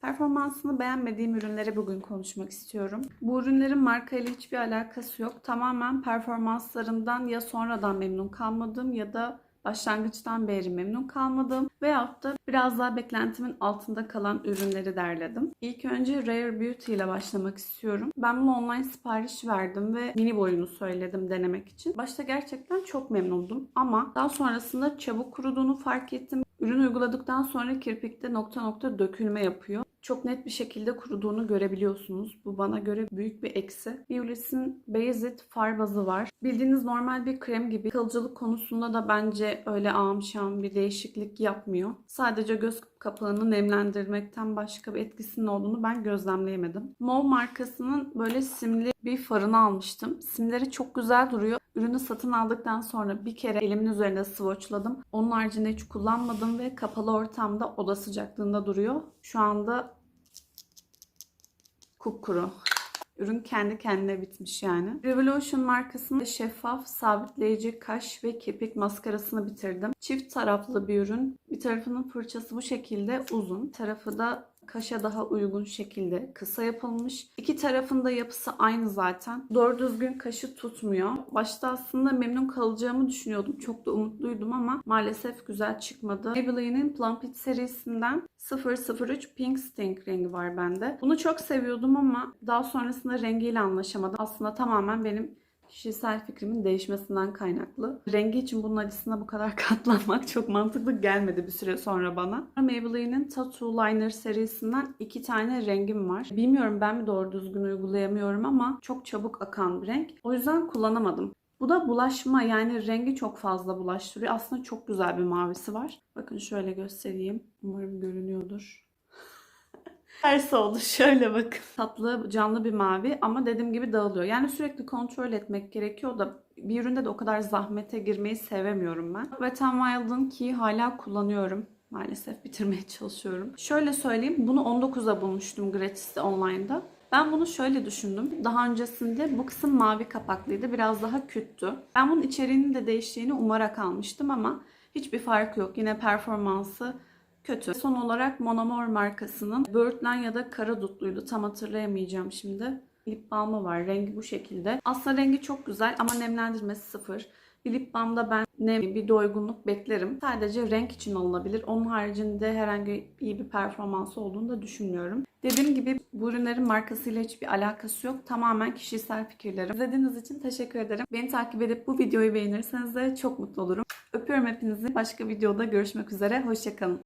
Performansını beğenmediğim ürünleri bugün konuşmak istiyorum. Bu ürünlerin markayla hiçbir alakası yok. Tamamen performanslarından ya sonradan memnun kalmadım ya da başlangıçtan beri memnun kalmadım veyahut da biraz daha beklentimin altında kalan ürünleri derledim. İlk önce Rare Beauty ile başlamak istiyorum. Ben bunu online sipariş verdim ve mini boyunu söyledim denemek için. Başta gerçekten çok memnundum ama daha sonrasında çabuk kuruduğunu fark ettim. Ürün uyguladıktan sonra kirpikte nokta nokta dökülme yapıyor. Çok net bir şekilde kuruduğunu görebiliyorsunuz. Bu bana göre büyük bir eksi. Biolis'in Beyazıt far bazı var. Bildiğiniz normal bir krem gibi. Kalıcılık konusunda da bence öyle ağam bir değişiklik yapmıyor. Sadece göz kapağını nemlendirmekten başka bir etkisinin olduğunu ben gözlemleyemedim. Mov markasının böyle simli bir farını almıştım. Simleri çok güzel duruyor. Ürünü satın aldıktan sonra bir kere elimin üzerinde swatchladım. Onun haricinde hiç kullanmadım ve kapalı ortamda oda sıcaklığında duruyor. Şu anda kupkuru. Ürün kendi kendine bitmiş yani. Revolution markasının şeffaf sabitleyici kaş ve kirpik maskarasını bitirdim. Çift taraflı bir ürün. Bir tarafının fırçası bu şekilde uzun. Tarafı da kaşa daha uygun şekilde kısa yapılmış. İki tarafında yapısı aynı zaten. Doğru düzgün kaşı tutmuyor. Başta aslında memnun kalacağımı düşünüyordum. Çok da umutluydum ama maalesef güzel çıkmadı. Maybelline'in Plum Pit serisinden 003 Pink Stink rengi var bende. Bunu çok seviyordum ama daha sonrasında rengiyle anlaşamadım. Aslında tamamen benim kişisel fikrimin değişmesinden kaynaklı. Rengi için bunun acısına bu kadar katlanmak çok mantıklı gelmedi bir süre sonra bana. Maybelline'in Tattoo Liner serisinden iki tane rengim var. Bilmiyorum ben mi doğru düzgün uygulayamıyorum ama çok çabuk akan bir renk. O yüzden kullanamadım. Bu da bulaşma yani rengi çok fazla bulaştırıyor. Aslında çok güzel bir mavisi var. Bakın şöyle göstereyim. Umarım görünüyordur. Ters oldu şöyle bakın. Tatlı canlı bir mavi ama dediğim gibi dağılıyor. Yani sürekli kontrol etmek gerekiyor da bir üründe de o kadar zahmete girmeyi sevemiyorum ben. Wet n Wild'ın ki hala kullanıyorum. Maalesef bitirmeye çalışıyorum. Şöyle söyleyeyim bunu 19'a bulmuştum gratis'te online'da. Ben bunu şöyle düşündüm. Daha öncesinde bu kısım mavi kapaklıydı. Biraz daha küttü. Ben bunun içeriğinin de değiştiğini umarak almıştım ama hiçbir farkı yok. Yine performansı kötü. Son olarak Monomor markasının Birdland ya da Kara Dutluydu. Tam hatırlayamayacağım şimdi. Lip balmı var. Rengi bu şekilde. Aslında rengi çok güzel ama nemlendirmesi sıfır. Bir lip balmda ben nem, bir doygunluk beklerim. Sadece renk için alınabilir. Onun haricinde herhangi iyi bir performansı olduğunu da düşünmüyorum. Dediğim gibi bu ürünlerin markasıyla hiçbir alakası yok. Tamamen kişisel fikirlerim. İzlediğiniz için teşekkür ederim. Beni takip edip bu videoyu beğenirseniz de çok mutlu olurum. Öpüyorum hepinizi. Başka videoda görüşmek üzere. Hoşçakalın.